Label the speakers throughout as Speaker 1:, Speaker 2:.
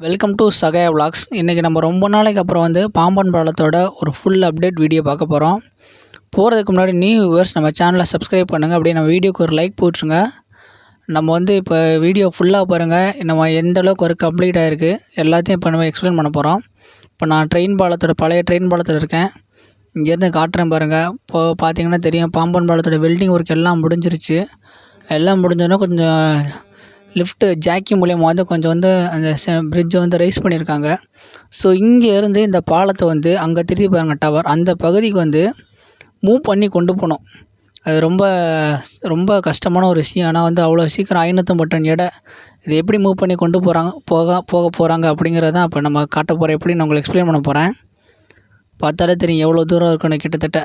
Speaker 1: Welcome to சகயா vlogs இன்றைக்கி நம்ம ரொம்ப நாளைக்கு அப்புறம் வந்து பாம்பன் பாலத்தோட ஒரு ஃபுல் அப்டேட் வீடியோ பார்க்க போகிறோம் போகிறதுக்கு முன்னாடி நியூ வியூவர்ஸ் நம்ம சேனலை சப்ஸ்கிரைப் பண்ணுங்கள் அப்படியே நம்ம வீடியோக்கு ஒரு லைக் போட்டுருங்க. நம்ம வந்து இப்போ வீடியோ ஃபுல்லாக பாருங்கள் நம்ம எந்த அளவுக்கு ஒர்க் கம்ப்ளீட் ஆகிருக்கு எல்லாத்தையும் இப்போ நம்ம எக்ஸ்பிளைன் பண்ண போகிறோம் இப்போ நான் ட்ரெயின் பாலத்தோட பழைய ட்ரெயின் பாலத்தில் இருக்கேன். இங்கேருந்து காட்டுறேன் பாருங்கள் இப்போ பார்த்தீங்கன்னா தெரியும் பாம்பன் பாலத்தோட வெல்டிங் ஒர்க் எல்லாம் முடிஞ்சிருச்சு. எல்லாம் முடிஞ்சோன்னா கொஞ்சம் லிஃப்ட்டு ஜாக்கி மூலிமா வந்து கொஞ்சம் வந்து அந்த பிரிட்ஜை வந்து ரைஸ் பண்ணியிருக்காங்க. ஸோ இங்கே இருந்து இந்த பாலத்தை வந்து அங்கே திருப்பி பாருங்கள் டவர் அந்த பகுதிக்கு வந்து மூவ் பண்ணி கொண்டு போகணும். அது ரொம்ப ரொம்ப கஷ்டமான ஒரு விஷயம். ஆனால் வந்து அவ்வளோ சீக்கிரம் ஐநூற்றம்பது டன் எடை. இது எப்படி மூவ் பண்ணி கொண்டு போகிறாங்க போக போக போகிறாங்க அப்படிங்கிறத தான் இப்போ நம்ம காட்ட போகிற எப்படி நான் உங்களுக்கு எக்ஸ்பிளைன் பண்ண போகிறேன் பார்த்தாலே தெரியும் எவ்வளோ தூரம் இருக்குன்னு கிட்டத்தட்ட.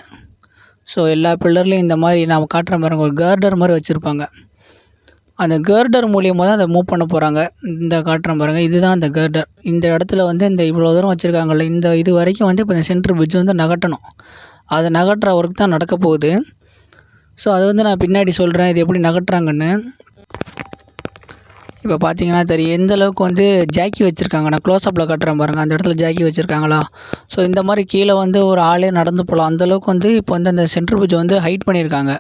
Speaker 1: ஸோ எல்லா பில்லர்லேயும் இந்த மாதிரி நாம் காட்டுற பாருங்கள் ஒரு கார்டர் மாதிரி வச்சுருப்பாங்க. அந்த கேர்டர் மூலியமாக தான் அதை மூவ் பண்ண போகிறாங்க இந்த காட்டுறேன் பாருங்கள் இதுதான் அந்த கேர்டர் இந்த இடத்துல வந்து இந்த இவ்வளோ தூரம் வச்சுருக்காங்கல்ல இந்த இது வரைக்கும் வந்து இப்போ இந்த சென்ட்ரு பிரிட்ஜ் வந்து நகட்டணும் அதை நகட்டுற ஒர்க் தான் நடக்க போகுது. ஸோ அது வந்து நான் பின்னாடி சொல்கிறேன் இது எப்படி நகட்டுறாங்கன்னு இப்போ பார்த்தீங்கன்னா தெரியும். எந்த அளவுக்கு வந்து ஜாக்கி வச்சுருக்காங்க. நான் க்ளோஸ்அப்பில் கட்டுறேன் பாருங்கள் அந்த இடத்துல ஜாக்கி வச்சுருக்காங்களா? ஸோ இந்த மாதிரி கீழே வந்து ஒரு ஆளே நடந்து போகலாம். அந்தளவுக்கு வந்து இப்போ வந்து அந்த சென்ட்ரு பிரிட்ஜை வந்து ஹைட் பண்ணியிருக்காங்க.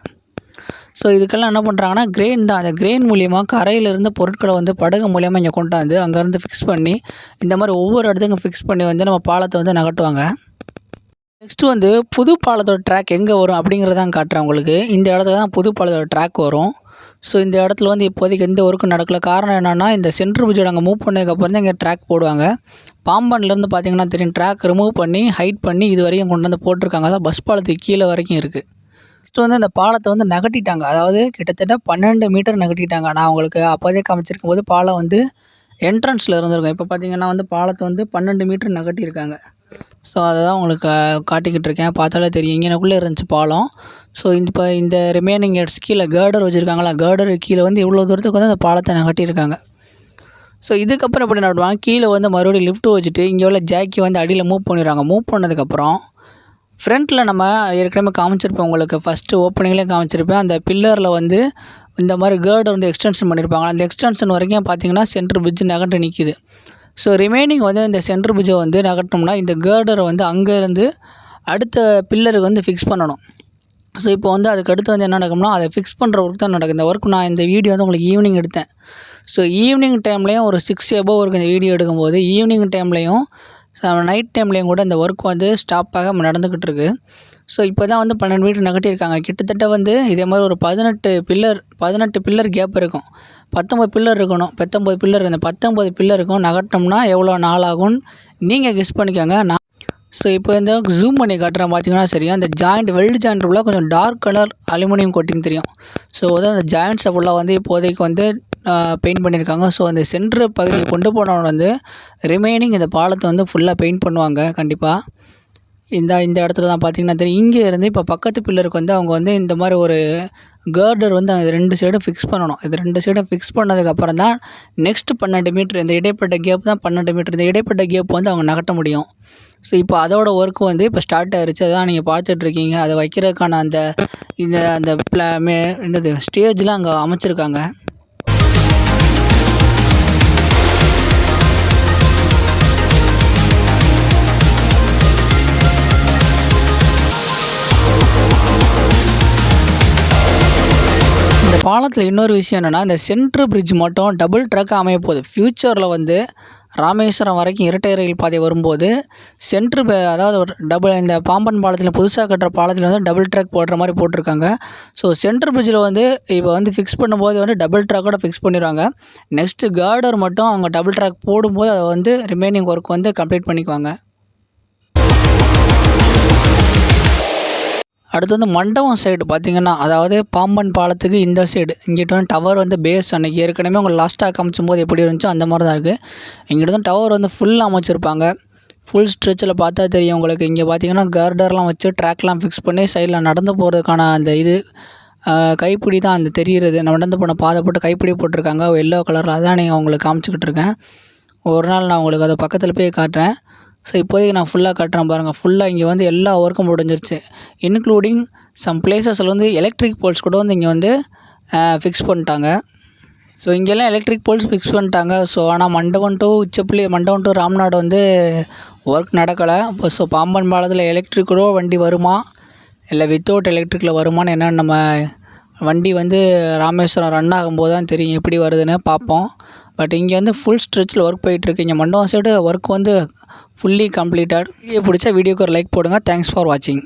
Speaker 1: ஸோ இதுக்கெல்லாம் என்ன பண்ணுறாங்கன்னா கிரெயின் தான். அந்த கிரெயின் மூலியமாக கரையிலேருந்து பொருட்களை வந்து படகு மூலியமாக இங்கே கொண்டாந்து அங்கேருந்து ஃபிக்ஸ் பண்ணி இந்த மாதிரி ஒவ்வொரு இடத்துக்கும் ஃபிக்ஸ் பண்ணி வந்து நம்ம பாலத்தை வந்து நகட்டுவாங்க நெக்ஸ்ட்டு வந்து புது பாலத்தோட ட்ராக் எங்கே வரும் அப்படிங்கிறதான் காட்டுறேன் உங்களுக்கு. இந்த இடத்துல தான் புது பாலத்தோட ட்ராக் வரும். ஸோ இந்த இடத்துல வந்து இப்போதைக்கு எந்த ஒர்க்கும் நடக்கல. காரணம் என்னென்னா இந்த சென்ட்ரு பிரிட்ஜோட அங்கே மூவ் பண்ணதுக்கப்புறம் தான் இங்கே ட்ராக் போடுவாங்க. பாம்பன்லேருந்து பார்த்தீங்கன்னா தெரியும் ட்ராக் ரிமூவ் பண்ணி ஹைட் பண்ணி இது வரைக்கும் கொண்டு வந்து போட்டிருக்காங்க. அதான் பஸ் பாலத்துக்கு கீழே வரைக்கும் இருக்குது ஃபஸ்ட்டு வந்து அந்த பாலத்தை வந்து நகட்டிட்டாங்க. அதாவது கிட்டத்தட்ட பன்னெண்டு மீட்டர் நகட்டிட்டாங்க. நான் உங்களுக்கு அப்போதே காமிச்சிருக்கும் போது பாலம் வந்து என்ட்ரன்ஸில் இருந்திருக்கும். இப்போ பார்த்தீங்கன்னா வந்து பாலத்தை வந்து பன்னெண்டு மீட்டர் நகட்டியிருக்காங்க. ஸோ அதை தான் உங்களுக்கு காட்டிக்கிட்டு இருக்கேன் பார்த்தாலே தெரியும். இங்கேனக்குள்ளே இருந்துச்சு பாலம். ஸோ இப்போ இந்த ரிமைனிங் எட்ஸ் கீழே கேர்டர் வச்சுருக்காங்களா? கேர்டர் கீழே வந்து இவ்வளோ தூரத்துக்கு வந்து அந்த பாலத்தை நகட்டியிருக்காங்க. ஸோ இதுக்கப்புறம் எப்படி நடுவாங்க? கீழே வந்து மறுபடியும் லிஃப்ட் வச்சுட்டு இங்கே உள்ள ஜாக்கி வந்து அடியில் மூவ் பண்ணிடுறாங்க. மூவ் பண்ணதுக்கப்புறம் ஃப்ரண்ட்டில் நம்ம ஏற்கனவே காமிச்சிருப்பேன் உங்களுக்கு. ஃபஸ்ட்டு ஓப்பனிங்லேயே காமிச்சிருப்பேன். அந்த பில்லரில் வந்து இந்த மாதிரி கேர்டை வந்து எக்ஸ்டென்ஷன் பண்ணியிருப்பாங்க அந்த எக்ஸ்டென்ஷன் வரைக்கும் பார்த்தீங்கன்னா சென்ட்ரு பிரிட்ஜ் நகட்டு நிற்கிது ஸோ ரிமைனிங் வந்து இந்த சென்ட்ரு பிரிட்ஜை வந்து நகட்டணும்னா இந்த கேர்டரை வந்து அங்கேருந்து அடுத்த பில்லருக்கு வந்து ஃபிக்ஸ் பண்ணணும். ஸோ இப்போ வந்து அதுக்கு அடுத்து வந்து என்ன நடக்கும்னா அதை ஃபிக்ஸ் பண்ணுற ஒர்க் தான் நடக்கும் இந்த ஒர்க் நான் இந்த வீடியோ வந்து உங்களுக்கு ஈவினிங் எடுத்தேன். ஸோ ஈவினிங் டைம்லேயும் ஒரு சிக்ஸ் எபோவ் இருக்குது இந்த வீடியோ எடுக்கும்போது ஈவினிங் டைம்லேயும் நைட் டைம்லேயும் கூட இந்த ஒர்க் வந்து ஸ்டாப் ஆகாமல் நடந்துக்கிட்டு இருக்குது ஸோ இப்போ தான் வந்து பன்னெண்டு மீட்டர் நகட்டியிருக்காங்க கிட்டத்தட்ட வந்து இதே மாதிரி ஒரு பதினெட்டு பில்லர் பதினெட்டு பில்லர் கேப் இருக்கும். பத்தொம்பது பில்லர் இருக்கணும். பத்தொம்பது பில்லர் இந்த பத்தொம்பது பில்லர் இருக்கும் நகட்டினோம்னா எவ்வளோ நாள் ஆகும்னு நீங்கள் கெஸ் பண்ணிக்கோங்க. நான் ஸோ இப்போ இந்த ஜூம் பண்ணி காட்டுறேன். பார்த்தீங்கன்னா சரியா அந்த ஜாயிண்ட் வெல்டு ஜாயிண்ட் ஃபுல்லாக கொஞ்சம் டார்க் கலர் அலுமினியம் கோட்டிங் தெரியும். ஸோ வந்து அந்த ஜாயிண்ட்ஸை ஃபுல்லாக வந்து இப்போதைக்கு வந்து பெயிண்ட் பண்ணியிருக்காங்க ஸோ அந்த சென்ட்ரு பகுதியை கொண்டு போனவன் வந்து ரிமைனிங் இந்த பாலத்தை வந்து ஃபுல்லாக பெயிண்ட் பண்ணுவாங்க கண்டிப்பாக இந்த இந்த இடத்துல தான் பார்த்தீங்கன்னா தெரியும். இங்கே இருந்து இப்போ பக்கத்து பில்லருக்கு வந்து அவங்க வந்து இந்த மாதிரி ஒரு கேர்டர் வந்து அந்த ரெண்டு சைடும் ஃபிக்ஸ் பண்ணணும். இது ரெண்டு சைடும் ஃபிக்ஸ் பண்ணதுக்கப்புறம் தான் நெக்ஸ்ட் பன்னெண்டு மீட்ரு இந்த இடைப்பட்ட கேப் தான் பன்னெண்டு மீட்ரு இந்த இடைப்பட்ட கேப் வந்து அவங்க நகட்ட முடியும். ஸோ இப்போ அதோட ஒர்க் வந்து இப்போ ஸ்டார்ட் ஆயிருச்சு. அதான் நீங்கள் பார்த்துட்ருக்கீங்க அதை வைக்கிறதுக்கான அந்த இந்த அந்த பிளா மே என்னது ஸ்டேஜ்லாம் அங்கே அமைச்சிருக்காங்க. பாலத்தில் இன்னொரு விஷயம் என்னென்னா இந்த சென்ட்ரு பிரிட்ஜ் மட்டும் டபுள் ட்ராக் அமைய போகுது. ஃப்யூச்சரில் வந்து ராமேஸ்வரம் வரைக்கும் இரட்டை ரயில் பாதை வரும்போது சென்ட்ரு அதாவது டபுள் இந்த பாம்பன் பாலத்தில் புதுசாக கட்டுற பாலத்தில் வந்து டபுள் ட்ராக் போடுற மாதிரி போட்டிருக்காங்க. ஸோ சென்ட்ரு பிரிட்ஜில் வந்து இப்போ வந்து ஃபிக்ஸ் பண்ணும்போது வந்து டபுள் ட்ராக்கோட ஃபிக்ஸ் பண்ணிடுவாங்க. நெக்ஸ்ட்டு கார்டர் மட்டும் அவங்க டபுள் ட்ராக் போடும்போது அதை வந்து ரிமைனிங் ஒர்க் வந்து கம்ப்ளீட் பண்ணிக்குவாங்க. அடுத்து வந்து மண்டபம் சைடு பார்த்தீங்கன்னா அதாவது பாம்பன் பாலத்துக்கு இந்த சைடு இங்கிட்ட வந்து டவர் வந்து பேஸ் அன்னைக்கு ஏற்கனவே உங்கள் லாஸ்ட்டாக காமிச்சும் போது எப்படி இருந்துச்சோ அந்த மாதிரி தான் இருக்குது இங்கிட்ட வந்து டவர் வந்து ஃபுல்லாக அமைச்சிருப்பாங்க. ஃபுல் ஸ்ட்ரெச்சில் பார்த்தா தெரியும் உங்களுக்கு. இங்கே பார்த்தீங்கன்னா கார்டர்லாம் வச்சு ட்ராக்லாம் ஃபிக்ஸ் பண்ணி சைடில் நடந்து போகிறதுக்கான அந்த இது கைப்பிடி தான் அந்த தெரிகிறது நடந்து போன பாதை போட்டு கைப்பிடி போட்டிருக்காங்க. எல்லோ கலரில் அதான் நீங்கள் உங்களுக்கு காமிச்சிக்கிட்டு இருக்கேன். ஒரு நாள் நான் உங்களுக்கு அதை பக்கத்தில் போய் காட்டுறேன். ஸோ இப்போதைக்கு நான் ஃபுல்லாக காட்டுறேன் பாருங்கள் ஃபுல்லாக இங்கே வந்து எல்லா ஒர்க்கும் முடிஞ்சிருச்சு. இன்க்ளூடிங் சம் பிளேசஸில் வந்து எலக்ட்ரிக் போல்ஸ் கூட வந்து இங்கே வந்து ஃபிக்ஸ் பண்ணிட்டாங்க. ஸோ இங்கெல்லாம் எலக்ட்ரிக் போல்ஸ் ஃபிக்ஸ் பண்ணிட்டாங்க. ஸோ ஆனால் மண்டபம் டு உச்சப்புள்ளி மண்டபம் டு ராம்நாடு வந்து ஒர்க் நடக்கலை. இப்போ ஸோ பாம்பன் பாலத்தில் எலக்ட்ரிக்கலோ வண்டி வருமா? இல்லை வித்தவுட் எலக்ட்ரிக்கில் வருமான்னு என்னென்னு நம்ம வண்டி வந்து ராமேஸ்வரம் ரன் ஆகும்போது தான் தெரியும். எப்படி வருதுன்னு பார்ப்போம். பட் இங்கே வந்து ஃபுல் ஸ்ட்ரெச்சில் ஒர்க் போயிட்டுருக்கு இங்கே மண்டபம் சைடு ஒர்க் வந்து ஃபுல்லி கம்ப்ளீட்டட் வீடியோ பிடிச்சா வீடியோக்கு ஒரு லைக் போடுங்க. தேங்க்ஸ் ஃபார் வாட்சிங்